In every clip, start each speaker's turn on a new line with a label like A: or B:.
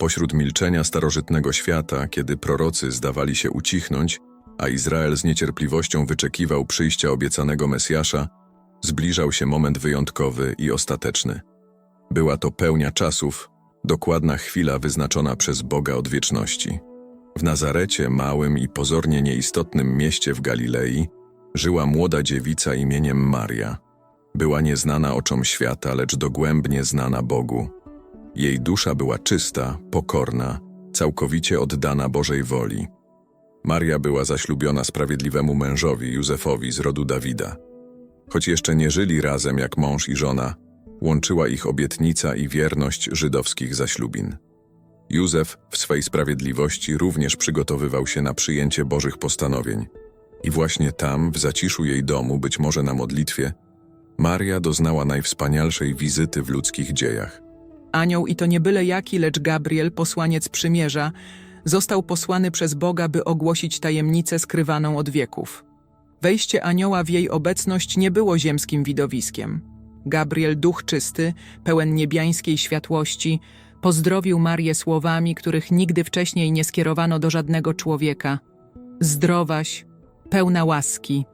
A: Pośród milczenia starożytnego świata, kiedy prorocy zdawali się ucichnąć, a Izrael z niecierpliwością wyczekiwał przyjścia obiecanego Mesjasza, zbliżał się moment wyjątkowy i ostateczny. Była to pełnia czasów, dokładna chwila wyznaczona przez Boga od wieczności. W Nazarecie, małym i pozornie nieistotnym mieście w Galilei, żyła młoda dziewica imieniem Maria. Była nieznana oczom świata, lecz dogłębnie znana Bogu. Jej dusza była czysta, pokorna, całkowicie oddana Bożej woli. Maria była zaślubiona sprawiedliwemu mężowi Józefowi z rodu Dawida. Choć jeszcze nie żyli razem jak mąż i żona, łączyła ich obietnica i wierność żydowskich zaślubin. Józef w swej sprawiedliwości również przygotowywał się na przyjęcie Bożych postanowień. I właśnie tam, w zaciszu jej domu, być może na modlitwie, Maria doznała najwspanialszej wizyty w ludzkich dziejach.
B: Anioł i to nie byle jaki, lecz Gabriel, posłaniec przymierza, został posłany przez Boga, by ogłosić tajemnicę skrywaną od wieków. Wejście anioła w jej obecność nie było ziemskim widowiskiem. Gabriel, duch czysty, pełen niebiańskiej światłości, pozdrowił Marię słowami, których nigdy wcześniej nie skierowano do żadnego człowieka. Zdrowaś, pełna łaski,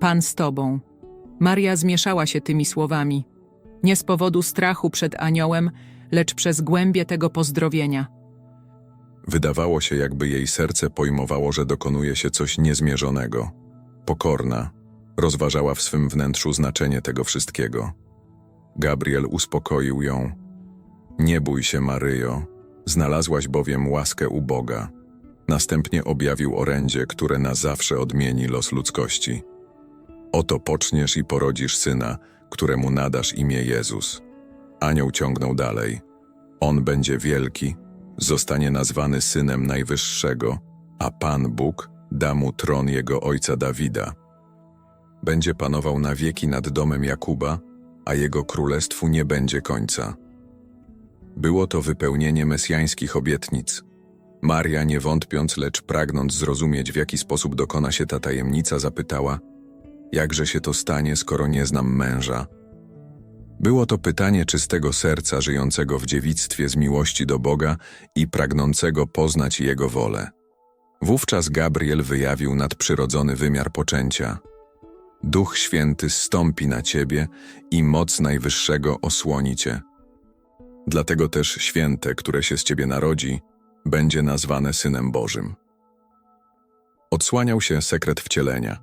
B: Pan z tobą. Maria zmieszała się tymi słowami. Nie z powodu strachu przed aniołem, lecz przez głębie tego pozdrowienia.
A: Wydawało się, jakby jej serce pojmowało, że dokonuje się coś niezmierzonego. Pokorna, rozważała w swym wnętrzu znaczenie tego wszystkiego. Gabriel uspokoił ją. Nie bój się, Maryjo, znalazłaś bowiem łaskę u Boga. Następnie objawił orędzie, które na zawsze odmieni los ludzkości. Oto poczniesz i porodzisz syna, któremu nadasz imię Jezus. Anioł ciągnął dalej. On będzie wielki, zostanie nazwany synem Najwyższego, a Pan Bóg da mu tron jego ojca Dawida. Będzie panował na wieki nad domem Jakuba, a jego królestwu nie będzie końca. Było to wypełnienie mesjańskich obietnic. Maria, nie wątpiąc, lecz pragnąc zrozumieć, w jaki sposób dokona się ta tajemnica, zapytała: Jakże się to stanie, skoro nie znam męża? Było to pytanie czystego serca, żyjącego w dziewictwie z miłości do Boga i pragnącego poznać Jego wolę. Wówczas Gabriel wyjawił nadprzyrodzony wymiar poczęcia. Duch Święty stąpi na ciebie i moc Najwyższego osłoni cię. Dlatego też święte, które się z ciebie narodzi, będzie nazwane Synem Bożym. Odsłaniał się sekret wcielenia.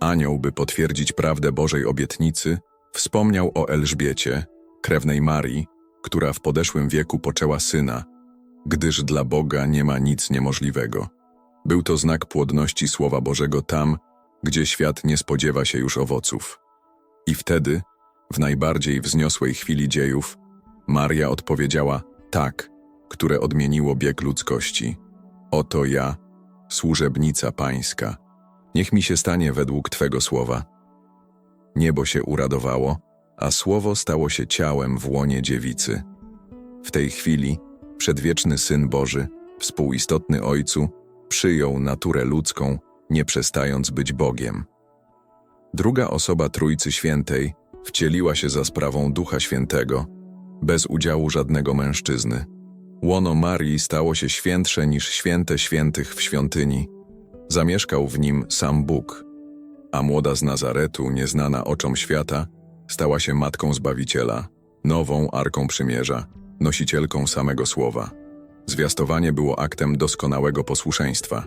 A: Anioł, by potwierdzić prawdę Bożej obietnicy, wspomniał o Elżbiecie, krewnej Marii, która w podeszłym wieku poczęła syna, gdyż dla Boga nie ma nic niemożliwego. Był to znak płodności Słowa Bożego tam, gdzie świat nie spodziewa się już owoców. I wtedy, w najbardziej wzniosłej chwili dziejów, Maria odpowiedziała tak, które odmieniło bieg ludzkości. Oto ja, służebnica pańska. Niech mi się stanie według Twego słowa. Niebo się uradowało, a słowo stało się ciałem w łonie dziewicy. W tej chwili przedwieczny Syn Boży, współistotny Ojcu, przyjął naturę ludzką, nie przestając być Bogiem. Druga osoba Trójcy Świętej wcieliła się za sprawą Ducha Świętego, bez udziału żadnego mężczyzny. Łono Marii stało się świętsze niż święte świętych w świątyni. Zamieszkał w nim sam Bóg, a młoda z Nazaretu, nieznana oczom świata, stała się matką Zbawiciela, nową Arką Przymierza, nosicielką samego Słowa. Zwiastowanie było aktem doskonałego posłuszeństwa.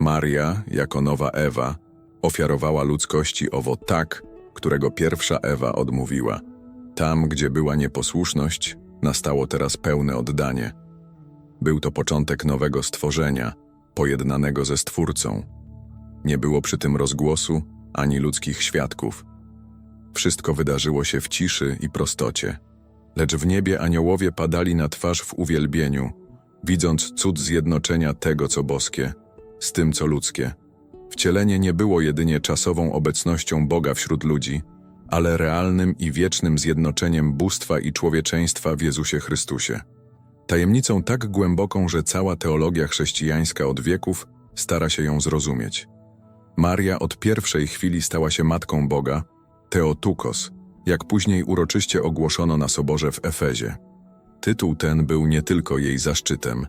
A: Maria, jako nowa Ewa, ofiarowała ludzkości owo tak, którego pierwsza Ewa odmówiła. Tam, gdzie była nieposłuszność, nastało teraz pełne oddanie. Był to początek nowego stworzenia, pojednanego ze Stwórcą. Nie było przy tym rozgłosu ani ludzkich świadków. Wszystko wydarzyło się w ciszy i prostocie. Lecz w niebie aniołowie padali na twarz w uwielbieniu, widząc cud zjednoczenia tego, co boskie, z tym, co ludzkie. Wcielenie nie było jedynie czasową obecnością Boga wśród ludzi, ale realnym i wiecznym zjednoczeniem bóstwa i człowieczeństwa w Jezusie Chrystusie. Tajemnicą tak głęboką, że cała teologia chrześcijańska od wieków stara się ją zrozumieć. Maria od pierwszej chwili stała się matką Boga, Teotukos, jak później uroczyście ogłoszono na soborze w Efezie. Tytuł ten był nie tylko jej zaszczytem,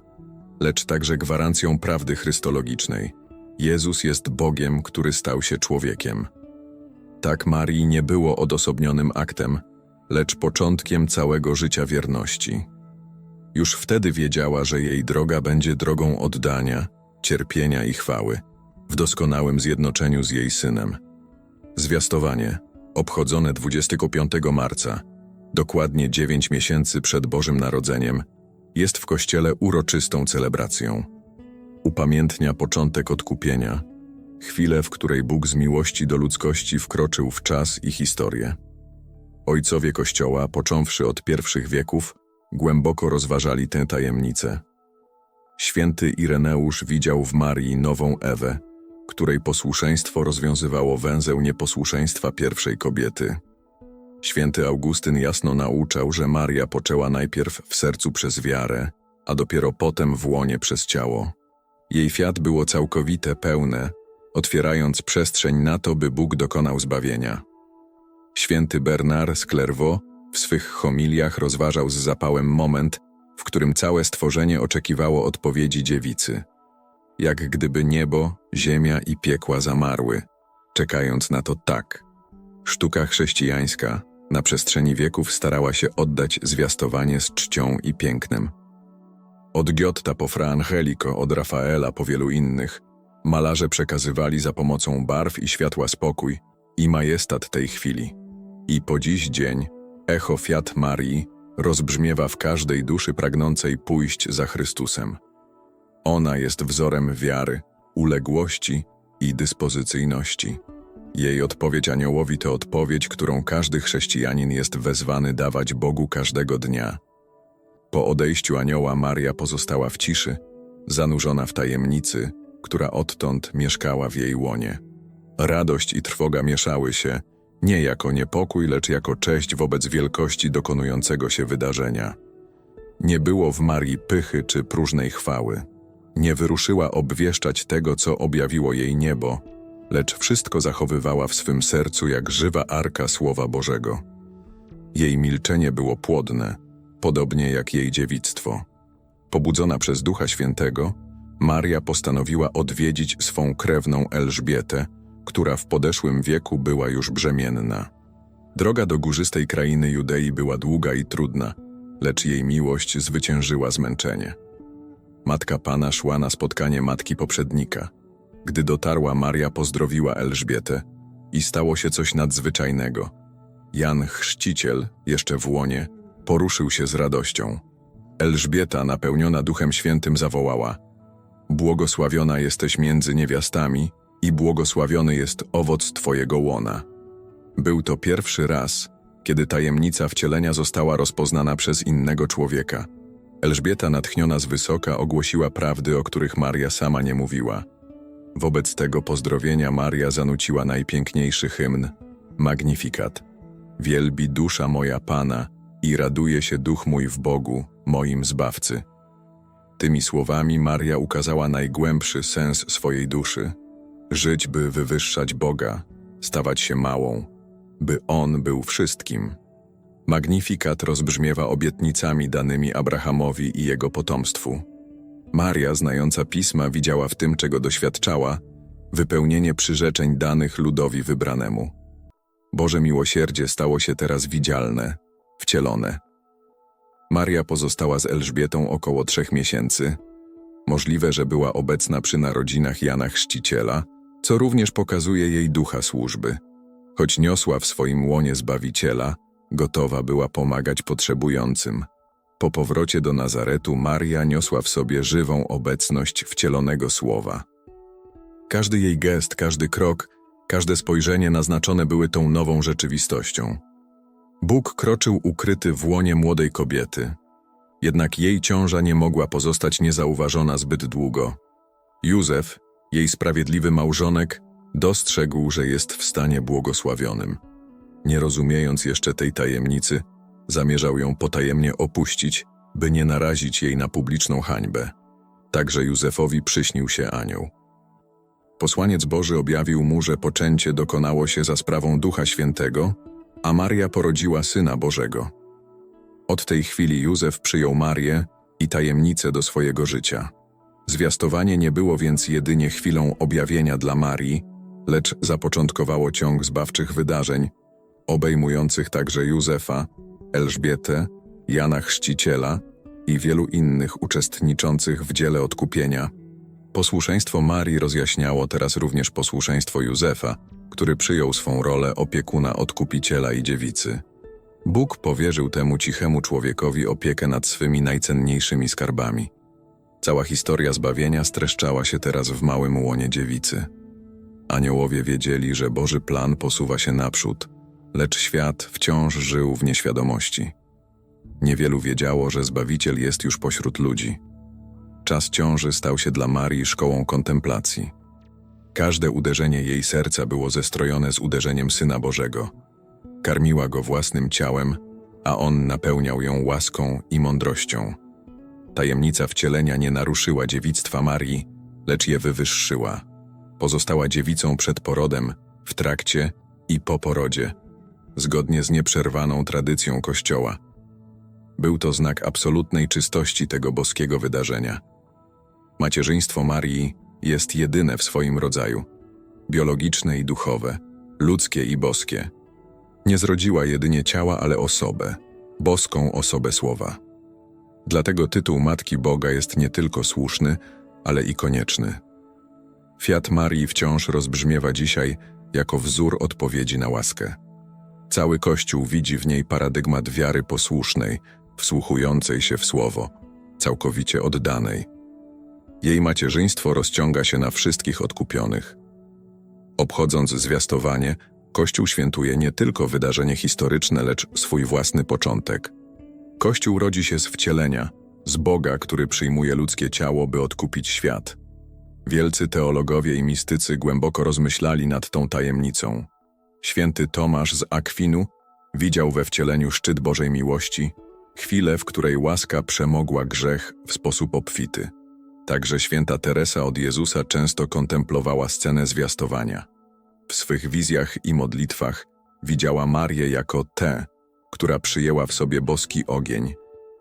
A: lecz także gwarancją prawdy chrystologicznej. Jezus jest Bogiem, który stał się człowiekiem. Tak Marii nie było odosobnionym aktem, lecz początkiem całego życia wierności. Już wtedy wiedziała, że jej droga będzie drogą oddania, cierpienia i chwały, w doskonałym zjednoczeniu z jej synem. Zwiastowanie, obchodzone 25 marca, dokładnie 9 miesięcy przed Bożym Narodzeniem, jest w Kościele uroczystą celebracją. Upamiętnia początek odkupienia, chwilę, w której Bóg z miłości do ludzkości wkroczył w czas i historię. Ojcowie Kościoła, począwszy od pierwszych wieków, głęboko rozważali tę tajemnicę. Święty Ireneusz widział w Marii nową Ewę, której posłuszeństwo rozwiązywało węzeł nieposłuszeństwa pierwszej kobiety. Święty Augustyn jasno nauczał, że Maria poczęła najpierw w sercu przez wiarę, a dopiero potem w łonie przez ciało. Jej fiat było całkowite, pełne, otwierając przestrzeń na to, by Bóg dokonał zbawienia. Święty Bernard z Clairvaux w swych homiliach rozważał z zapałem moment, w którym całe stworzenie oczekiwało odpowiedzi dziewicy. Jak gdyby niebo, ziemia i piekła zamarły, czekając na to tak. Sztuka chrześcijańska na przestrzeni wieków starała się oddać zwiastowanie z czcią i pięknem. Od Giotta po Fra Angelico, od Rafaela po wielu innych, malarze przekazywali za pomocą barw i światła spokój i majestat tej chwili. I po dziś dzień echo Fiat Marii rozbrzmiewa w każdej duszy pragnącej pójść za Chrystusem. Ona jest wzorem wiary, uległości i dyspozycyjności. Jej odpowiedź aniołowi to odpowiedź, którą każdy chrześcijanin jest wezwany dawać Bogu każdego dnia. Po odejściu anioła Maria pozostała w ciszy, zanurzona w tajemnicy, która odtąd mieszkała w jej łonie. Radość i trwoga mieszały się, nie jako niepokój, lecz jako cześć wobec wielkości dokonującego się wydarzenia. Nie było w Marii pychy czy próżnej chwały. Nie wyruszyła obwieszczać tego, co objawiło jej niebo, lecz wszystko zachowywała w swym sercu jak żywa arka Słowa Bożego. Jej milczenie było płodne, podobnie jak jej dziewictwo. Pobudzona przez Ducha Świętego, Maria postanowiła odwiedzić swą krewną Elżbietę, która w podeszłym wieku była już brzemienna. Droga do górzystej krainy Judei była długa i trudna, lecz jej miłość zwyciężyła zmęczenie. Matka Pana szła na spotkanie matki poprzednika. Gdy dotarła, Maria pozdrowiła Elżbietę i stało się coś nadzwyczajnego. Jan Chrzciciel, jeszcze w łonie, poruszył się z radością. Elżbieta, napełniona Duchem Świętym, zawołała: Błogosławiona jesteś między niewiastami i błogosławiony jest owoc Twojego łona. Był to pierwszy raz, kiedy tajemnica wcielenia została rozpoznana przez innego człowieka. Elżbieta, natchniona z wysoka, ogłosiła prawdy, o których Maria sama nie mówiła. Wobec tego pozdrowienia Maria zanuciła najpiękniejszy hymn Magnifikat. Wielbi dusza moja Pana i raduje się duch mój w Bogu, moim Zbawcy. Tymi słowami Maria ukazała najgłębszy sens swojej duszy. Żyć, by wywyższać Boga, stawać się małą, by On był wszystkim. Magnifikat rozbrzmiewa obietnicami danymi Abrahamowi i jego potomstwu. Maria, znająca pisma, widziała w tym, czego doświadczała, wypełnienie przyrzeczeń danych ludowi wybranemu. Boże miłosierdzie stało się teraz widzialne, wcielone. Maria pozostała z Elżbietą około trzech miesięcy. Możliwe, że była obecna przy narodzinach Jana Chrzciciela, co również pokazuje jej ducha służby. Choć niosła w swoim łonie Zbawiciela, gotowa była pomagać potrzebującym. Po powrocie do Nazaretu Maria niosła w sobie żywą obecność wcielonego słowa. Każdy jej gest, każdy krok, każde spojrzenie naznaczone były tą nową rzeczywistością. Bóg kroczył ukryty w łonie młodej kobiety. Jednak jej ciąża nie mogła pozostać niezauważona zbyt długo. Józef, jej sprawiedliwy małżonek, dostrzegł, że jest w stanie błogosławionym. Nie rozumiejąc jeszcze tej tajemnicy, zamierzał ją potajemnie opuścić, by nie narazić jej na publiczną hańbę. Także Józefowi przyśnił się anioł. Posłaniec Boży objawił mu, że poczęcie dokonało się za sprawą Ducha Świętego, a Maria porodziła Syna Bożego. Od tej chwili Józef przyjął Marię i tajemnicę do swojego życia. Zwiastowanie nie było więc jedynie chwilą objawienia dla Marii, lecz zapoczątkowało ciąg zbawczych wydarzeń, obejmujących także Józefa, Elżbietę, Jana Chrzciciela i wielu innych uczestniczących w dziele odkupienia. Posłuszeństwo Marii rozjaśniało teraz również posłuszeństwo Józefa, który przyjął swą rolę opiekuna odkupiciela i dziewicy. Bóg powierzył temu cichemu człowiekowi opiekę nad swymi najcenniejszymi skarbami. Cała historia zbawienia streszczała się teraz w małym łonie dziewicy. Aniołowie wiedzieli, że Boży plan posuwa się naprzód, lecz świat wciąż żył w nieświadomości. Niewielu wiedziało, że Zbawiciel jest już pośród ludzi. Czas ciąży stał się dla Marii szkołą kontemplacji. Każde uderzenie jej serca było zestrojone z uderzeniem Syna Bożego. Karmiła go własnym ciałem, a on napełniał ją łaską i mądrością. Tajemnica wcielenia nie naruszyła dziewictwa Marii, lecz je wywyższyła. Pozostała dziewicą przed porodem, w trakcie i po porodzie, zgodnie z nieprzerwaną tradycją Kościoła. Był to znak absolutnej czystości tego boskiego wydarzenia. Macierzyństwo Marii jest jedyne w swoim rodzaju biologiczne i duchowe, ludzkie i boskie. Nie zrodziła jedynie ciała, ale osobę, boską osobę słowa. Dlatego tytuł Matki Boga jest nie tylko słuszny, ale i konieczny. Fiat Marii wciąż rozbrzmiewa dzisiaj jako wzór odpowiedzi na łaskę. Cały Kościół widzi w niej paradygmat wiary posłusznej, wsłuchującej się w słowo, całkowicie oddanej. Jej macierzyństwo rozciąga się na wszystkich odkupionych. Obchodząc zwiastowanie, Kościół świętuje nie tylko wydarzenie historyczne, lecz swój własny początek. Kościół rodzi się z wcielenia, z Boga, który przyjmuje ludzkie ciało, by odkupić świat. Wielcy teologowie i mistycy głęboko rozmyślali nad tą tajemnicą. Święty Tomasz z Akwinu widział we wcieleniu szczyt Bożej miłości, chwilę, w której łaska przemogła grzech w sposób obfity. Także święta Teresa od Jezusa często kontemplowała scenę zwiastowania. W swych wizjach i modlitwach widziała Marię jako tę, która przyjęła w sobie boski ogień,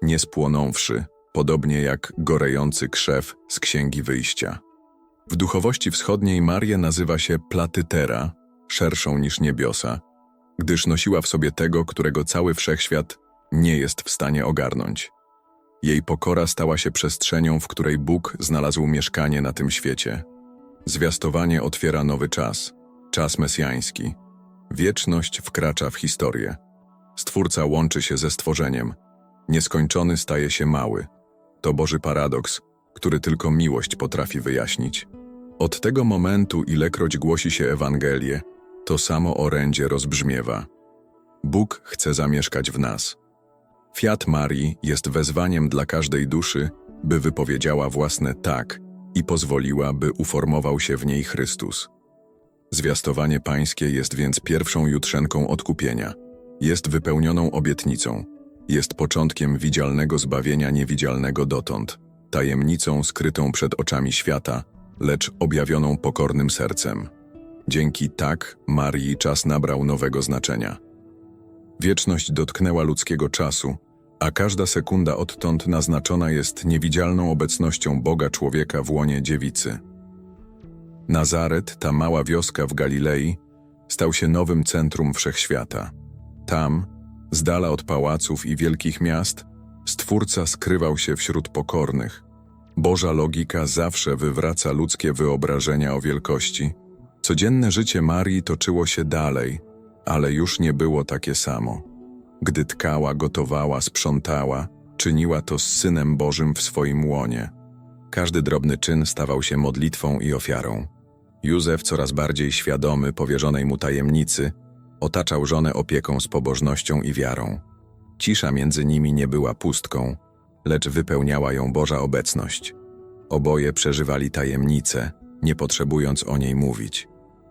A: nie spłonąwszy, podobnie jak gorejący krzew z Księgi Wyjścia. W duchowości wschodniej Marię nazywa się platytera, szerszą niż niebiosa, gdyż nosiła w sobie tego, którego cały wszechświat nie jest w stanie ogarnąć. Jej pokora stała się przestrzenią, w której Bóg znalazł mieszkanie na tym świecie. Zwiastowanie otwiera nowy czas, czas mesjański. Wieczność wkracza w historię. Stwórca łączy się ze stworzeniem. Nieskończony staje się mały. To Boży paradoks, który tylko miłość potrafi wyjaśnić. Od tego momentu, ilekroć głosi się Ewangelię, to samo orędzie rozbrzmiewa. Bóg chce zamieszkać w nas. Fiat Marii jest wezwaniem dla każdej duszy, by wypowiedziała własne tak i pozwoliła, by uformował się w niej Chrystus. Zwiastowanie pańskie jest więc pierwszą jutrzenką odkupienia. Jest wypełnioną obietnicą. Jest początkiem widzialnego zbawienia niewidzialnego dotąd, tajemnicą skrytą przed oczami świata, lecz objawioną pokornym sercem. Dzięki tak Marii czas nabrał nowego znaczenia. Wieczność dotknęła ludzkiego czasu, a każda sekunda odtąd naznaczona jest niewidzialną obecnością Boga człowieka w łonie dziewicy. Nazaret, ta mała wioska w Galilei, stał się nowym centrum wszechświata. Tam, z dala od pałaców i wielkich miast, Stwórca skrywał się wśród pokornych. Boża logika zawsze wywraca ludzkie wyobrażenia o wielkości. Codzienne życie Marii toczyło się dalej, ale już nie było takie samo. Gdy tkała, gotowała, sprzątała, czyniła to z Synem Bożym w swoim łonie. Każdy drobny czyn stawał się modlitwą i ofiarą. Józef, coraz bardziej świadomy powierzonej mu tajemnicy, otaczał żonę opieką z pobożnością i wiarą. Cisza między nimi nie była pustką, lecz wypełniała ją Boża obecność. Oboje przeżywali tajemnicę, nie potrzebując o niej mówić.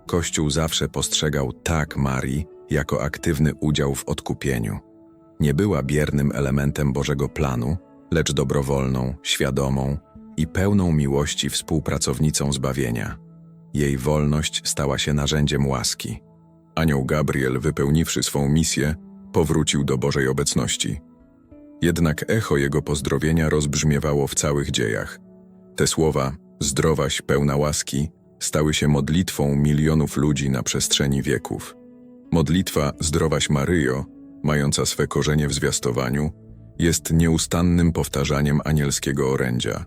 A: Kościół zawsze postrzegał tak Marii jako aktywny udział w odkupieniu. Nie była biernym elementem Bożego planu, lecz dobrowolną, świadomą i pełną miłości współpracownicą zbawienia. Jej wolność stała się narzędziem łaski. Anioł Gabriel, wypełniwszy swą misję, powrócił do Bożej obecności. Jednak echo jego pozdrowienia rozbrzmiewało w całych dziejach. Te słowa, zdrowaś pełna łaski, stały się modlitwą milionów ludzi na przestrzeni wieków. Modlitwa Zdrowaś Maryjo, mająca swe korzenie w zwiastowaniu, jest nieustannym powtarzaniem anielskiego orędzia.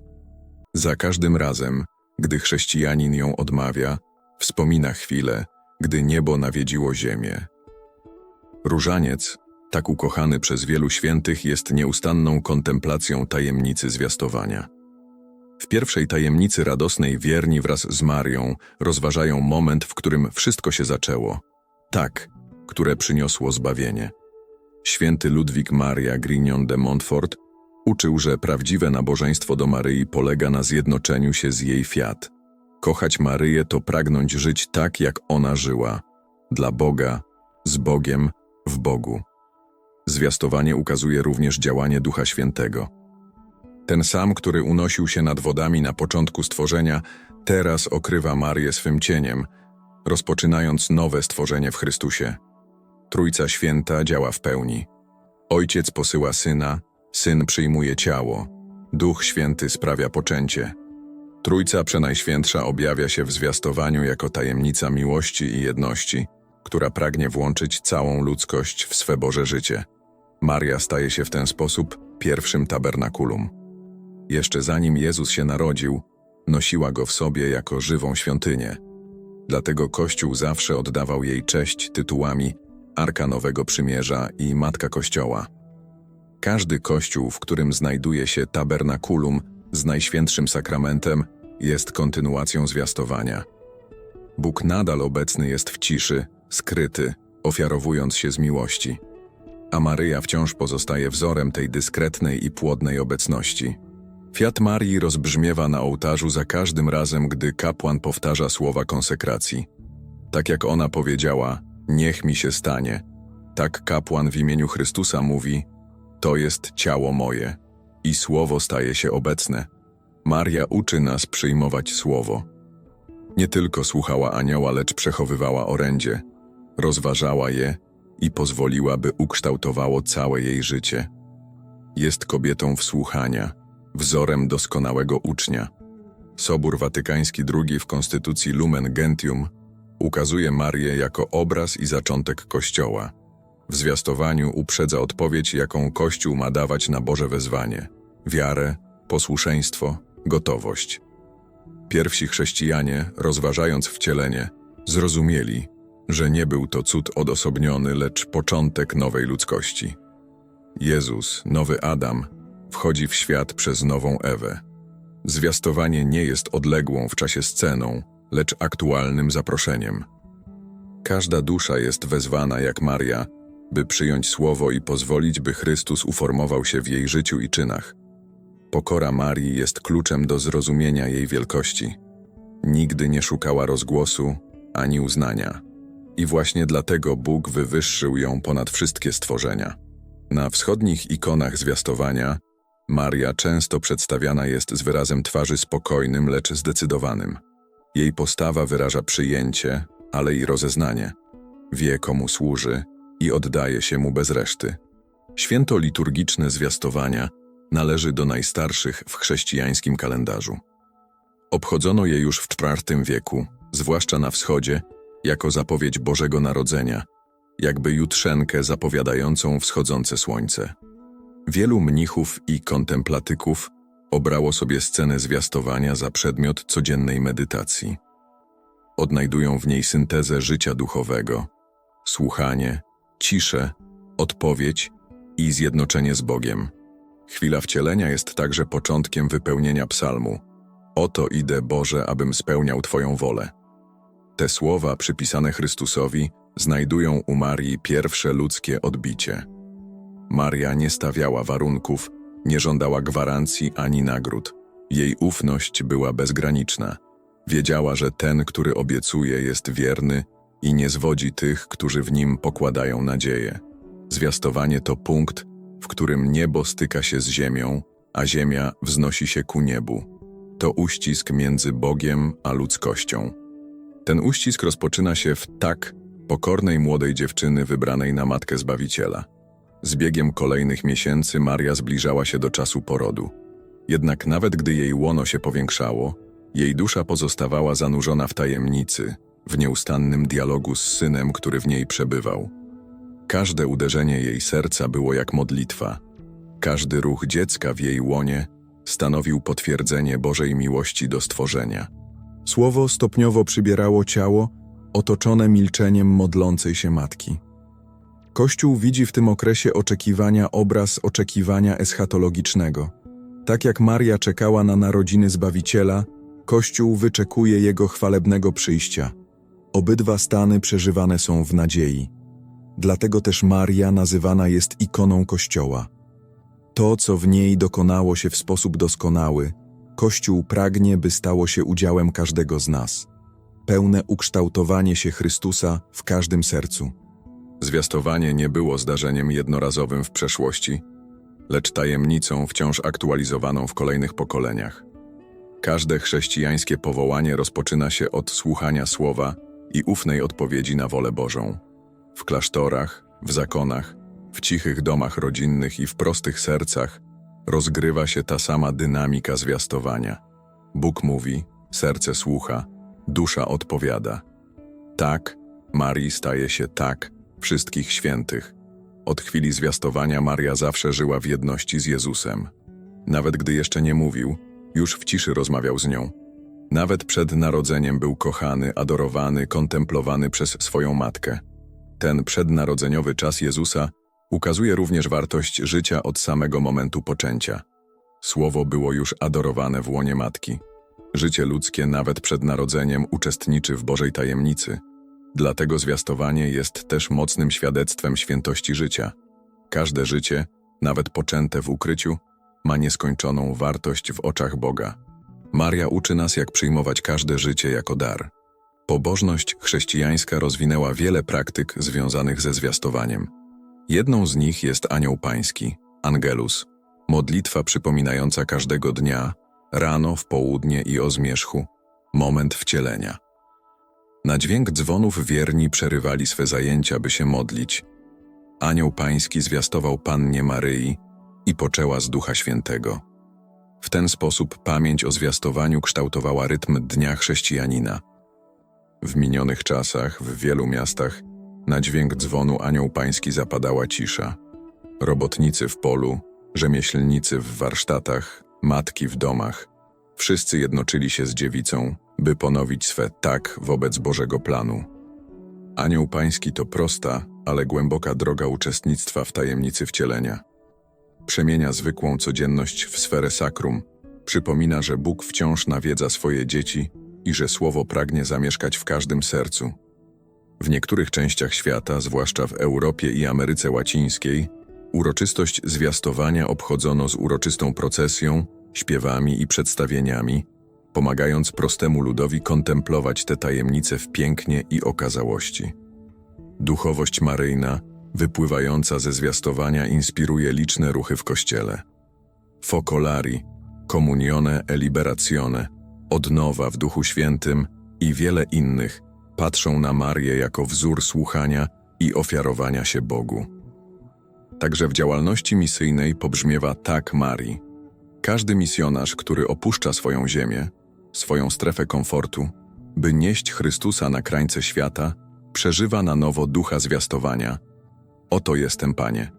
A: Za każdym razem, gdy chrześcijanin ją odmawia, wspomina chwilę, gdy niebo nawiedziło ziemię. Różaniec, tak ukochany przez wielu świętych, jest nieustanną kontemplacją tajemnicy zwiastowania. W pierwszej tajemnicy radosnej wierni wraz z Marią rozważają moment, w którym wszystko się zaczęło. Tak, które przyniosło zbawienie. Święty Ludwik Maria Grignon de Montfort uczył, że prawdziwe nabożeństwo do Maryi polega na zjednoczeniu się z jej fiat. Kochać Maryję to pragnąć żyć tak, jak ona żyła. Dla Boga, z Bogiem, w Bogu. Zwiastowanie ukazuje również działanie Ducha Świętego. Ten sam, który unosił się nad wodami na początku stworzenia, teraz okrywa Marię swym cieniem, rozpoczynając nowe stworzenie w Chrystusie. Trójca Święta działa w pełni. Ojciec posyła Syna, Syn przyjmuje ciało, Duch Święty sprawia poczęcie. Trójca Przenajświętsza objawia się w zwiastowaniu jako tajemnica miłości i jedności, która pragnie włączyć całą ludzkość w swe Boże życie. Maria staje się w ten sposób pierwszym tabernakulum. Jeszcze zanim Jezus się narodził, nosiła go w sobie jako żywą świątynię. Dlatego Kościół zawsze oddawał jej cześć tytułami Arka Nowego Przymierza i Matka Kościoła. Każdy kościół, w którym znajduje się tabernakulum z Najświętszym Sakramentem, jest kontynuacją zwiastowania. Bóg nadal obecny jest w ciszy, skryty, ofiarowując się z miłości. A Maryja wciąż pozostaje wzorem tej dyskretnej i płodnej obecności. Fiat Marii rozbrzmiewa na ołtarzu za każdym razem, gdy kapłan powtarza słowa konsekracji. Tak jak ona powiedziała, niech mi się stanie. Tak kapłan w imieniu Chrystusa mówi, to jest ciało moje. I słowo staje się obecne. Maria uczy nas przyjmować słowo. Nie tylko słuchała anioła, lecz przechowywała orędzie, rozważała je i pozwoliła, by ukształtowało całe jej życie. Jest kobietą wsłuchania, wzorem doskonałego ucznia. Sobór Watykański II w Konstytucji Lumen Gentium ukazuje Marię jako obraz i zaczątek Kościoła. W zwiastowaniu uprzedza odpowiedź, jaką Kościół ma dawać na Boże wezwanie wiarę, posłuszeństwo, gotowość. Pierwsi chrześcijanie, rozważając wcielenie, zrozumieli, że nie był to cud odosobniony, lecz początek nowej ludzkości. Jezus, nowy Adam, wchodzi w świat przez nową Ewę. Zwiastowanie nie jest odległą w czasie sceną, lecz aktualnym zaproszeniem. Każda dusza jest wezwana, jak Maria, by przyjąć słowo i pozwolić, by Chrystus uformował się w jej życiu i czynach. Pokora Marii jest kluczem do zrozumienia jej wielkości. Nigdy nie szukała rozgłosu ani uznania. I właśnie dlatego Bóg wywyższył ją ponad wszystkie stworzenia. Na wschodnich ikonach zwiastowania Maria często przedstawiana jest z wyrazem twarzy spokojnym, lecz zdecydowanym. Jej postawa wyraża przyjęcie, ale i rozeznanie. Wie, komu służy i oddaje się mu bez reszty. Święto liturgiczne zwiastowania należy do najstarszych w chrześcijańskim kalendarzu. Obchodzono je już w IV wieku, zwłaszcza na wschodzie, jako zapowiedź Bożego Narodzenia, jakby jutrzenkę zapowiadającą wschodzące słońce. Wielu mnichów i kontemplatyków obrało sobie scenę zwiastowania za przedmiot codziennej medytacji. Odnajdują w niej syntezę życia duchowego, słuchanie, ciszę, odpowiedź i zjednoczenie z Bogiem. Chwila wcielenia jest także początkiem wypełnienia psalmu. Oto idę, Boże, abym spełniał Twoją wolę. Te słowa przypisane Chrystusowi znajdują u Marii pierwsze ludzkie odbicie. Maria nie stawiała warunków, nie żądała gwarancji ani nagród. Jej ufność była bezgraniczna. Wiedziała, że ten, który obiecuje, jest wierny i nie zwodzi tych, którzy w nim pokładają nadzieję. Zwiastowanie to punkt, w którym niebo styka się z ziemią, a ziemia wznosi się ku niebu. To uścisk między Bogiem a ludzkością. Ten uścisk rozpoczyna się w tak pokornej młodej dziewczyny wybranej na matkę Zbawiciela. Z biegiem kolejnych miesięcy Maria zbliżała się do czasu porodu. Jednak nawet gdy jej łono się powiększało, jej dusza pozostawała zanurzona w tajemnicy, w nieustannym dialogu z synem, który w niej przebywał. Każde uderzenie jej serca było jak modlitwa. Każdy ruch dziecka w jej łonie stanowił potwierdzenie Bożej miłości do stworzenia. Słowo stopniowo przybierało ciało, otoczone milczeniem modlącej się matki. Kościół widzi w tym okresie oczekiwania obraz oczekiwania eschatologicznego. Tak jak Maria czekała na narodziny Zbawiciela, Kościół wyczekuje Jego chwalebnego przyjścia. Obydwa stany przeżywane są w nadziei. Dlatego też Maria nazywana jest ikoną Kościoła. To, co w niej dokonało się w sposób doskonały, Kościół pragnie, by stało się udziałem każdego z nas. Pełne ukształtowanie się Chrystusa w każdym sercu. Zwiastowanie nie było zdarzeniem jednorazowym w przeszłości, lecz tajemnicą wciąż aktualizowaną w kolejnych pokoleniach. Każde chrześcijańskie powołanie rozpoczyna się od słuchania słowa i ufnej odpowiedzi na wolę Bożą. W klasztorach, w zakonach, w cichych domach rodzinnych i w prostych sercach rozgrywa się ta sama dynamika zwiastowania. Bóg mówi, serce słucha, dusza odpowiada. Tak, Marii staje się tak, wszystkich świętych. Od chwili zwiastowania Maria zawsze żyła w jedności z Jezusem. Nawet gdy jeszcze nie mówił, już w ciszy rozmawiał z nią. Nawet przed narodzeniem był kochany, adorowany, kontemplowany przez swoją matkę. Ten przednarodzeniowy czas Jezusa ukazuje również wartość życia od samego momentu poczęcia. Słowo było już adorowane w łonie matki. Życie ludzkie nawet przed narodzeniem uczestniczy w Bożej tajemnicy. Dlatego zwiastowanie jest też mocnym świadectwem świętości życia. Każde życie, nawet poczęte w ukryciu, ma nieskończoną wartość w oczach Boga. Maria uczy nas, jak przyjmować każde życie jako dar. Pobożność chrześcijańska rozwinęła wiele praktyk związanych ze zwiastowaniem. Jedną z nich jest Anioł Pański, Angelus, modlitwa przypominająca każdego dnia, rano, w południe i o zmierzchu, moment wcielenia. Na dźwięk dzwonów wierni przerywali swe zajęcia, by się modlić. Anioł Pański zwiastował Pannie Maryi i poczęła z Ducha Świętego. W ten sposób pamięć o zwiastowaniu kształtowała rytm Dnia Chrześcijanina. W minionych czasach, w wielu miastach, na dźwięk dzwonu Anioł Pański zapadała cisza. Robotnicy w polu, rzemieślnicy w warsztatach, matki w domach, wszyscy jednoczyli się z dziewicą, by ponowić swe tak wobec Bożego planu. Anioł Pański to prosta, ale głęboka droga uczestnictwa w tajemnicy wcielenia. Przemienia zwykłą codzienność w sferę sakrum, przypomina, że Bóg wciąż nawiedza swoje dzieci i że Słowo pragnie zamieszkać w każdym sercu. W niektórych częściach świata, zwłaszcza w Europie i Ameryce Łacińskiej, uroczystość zwiastowania obchodzono z uroczystą procesją, śpiewami i przedstawieniami, pomagając prostemu ludowi kontemplować te tajemnice w pięknie i okazałości. Duchowość maryjna, wypływająca ze zwiastowania, inspiruje liczne ruchy w kościele. Focolari, Comunione e Liberazione, Odnowa w Duchu Świętym i wiele innych patrzą na Marię jako wzór słuchania i ofiarowania się Bogu. Także w działalności misyjnej pobrzmiewa tak Marii. Każdy misjonarz, który opuszcza swoją ziemię, swoją strefę komfortu, by nieść Chrystusa na krańce świata, przeżywa na nowo ducha zwiastowania. Oto jestem, Panie.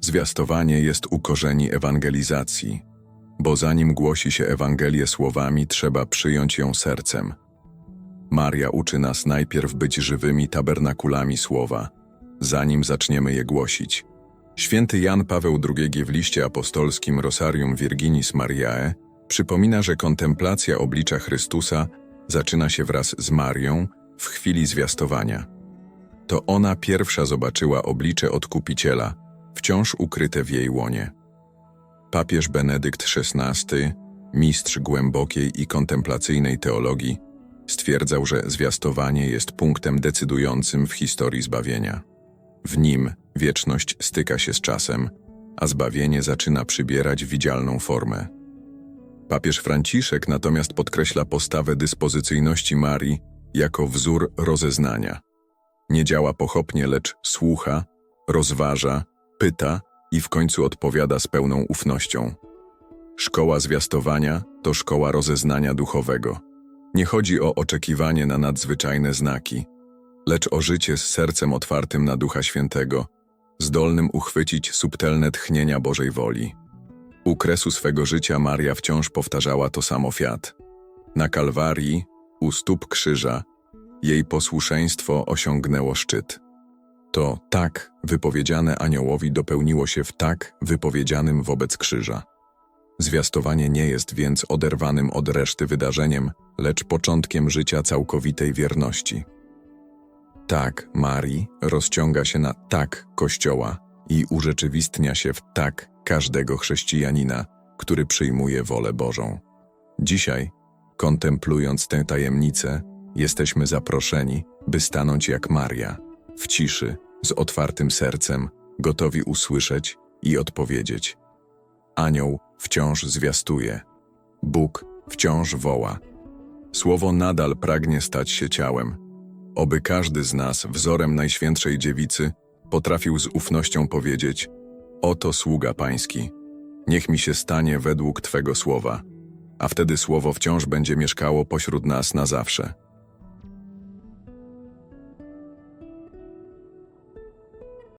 A: Zwiastowanie jest u korzeni ewangelizacji, bo zanim głosi się Ewangelię słowami, trzeba przyjąć ją sercem. Maria uczy nas najpierw być żywymi tabernakulami słowa, zanim zaczniemy je głosić. Święty Jan Paweł II w liście apostolskim Rosarium Virginis Mariae przypomina, że kontemplacja oblicza Chrystusa zaczyna się wraz z Marią w chwili zwiastowania. To ona pierwsza zobaczyła oblicze Odkupiciela, wciąż ukryte w jej łonie. Papież Benedykt XVI, mistrz głębokiej i kontemplacyjnej teologii, stwierdzał, że zwiastowanie jest punktem decydującym w historii zbawienia. W nim wieczność styka się z czasem, a zbawienie zaczyna przybierać widzialną formę. Papież Franciszek natomiast podkreśla postawę dyspozycyjności Marii jako wzór rozeznania. Nie działa pochopnie, lecz słucha, rozważa pyta i w końcu odpowiada z pełną ufnością. Szkoła zwiastowania to szkoła rozeznania duchowego. Nie chodzi o oczekiwanie na nadzwyczajne znaki, lecz o życie z sercem otwartym na Ducha Świętego, zdolnym uchwycić subtelne tchnienia Bożej woli. U kresu swego życia Maria wciąż powtarzała to samo fiat. Na Kalwarii, u stóp krzyża, jej posłuszeństwo osiągnęło szczyt. To tak wypowiedziane aniołowi dopełniło się w tak wypowiedzianym wobec krzyża. Zwiastowanie nie jest więc oderwanym od reszty wydarzeniem, lecz początkiem życia całkowitej wierności. Tak Marii rozciąga się na tak Kościoła i urzeczywistnia się w tak każdego chrześcijanina, który przyjmuje wolę Bożą. Dzisiaj, kontemplując tę tajemnicę, jesteśmy zaproszeni, by stanąć jak Maria, w ciszy, z otwartym sercem, gotowi usłyszeć i odpowiedzieć. Anioł wciąż zwiastuje, Bóg wciąż woła. Słowo nadal pragnie stać się ciałem. Oby każdy z nas, wzorem Najświętszej Dziewicy, potrafił z ufnością powiedzieć: Oto sługa Pański, niech mi się stanie według Twego słowa, a wtedy słowo wciąż będzie mieszkało pośród nas na zawsze.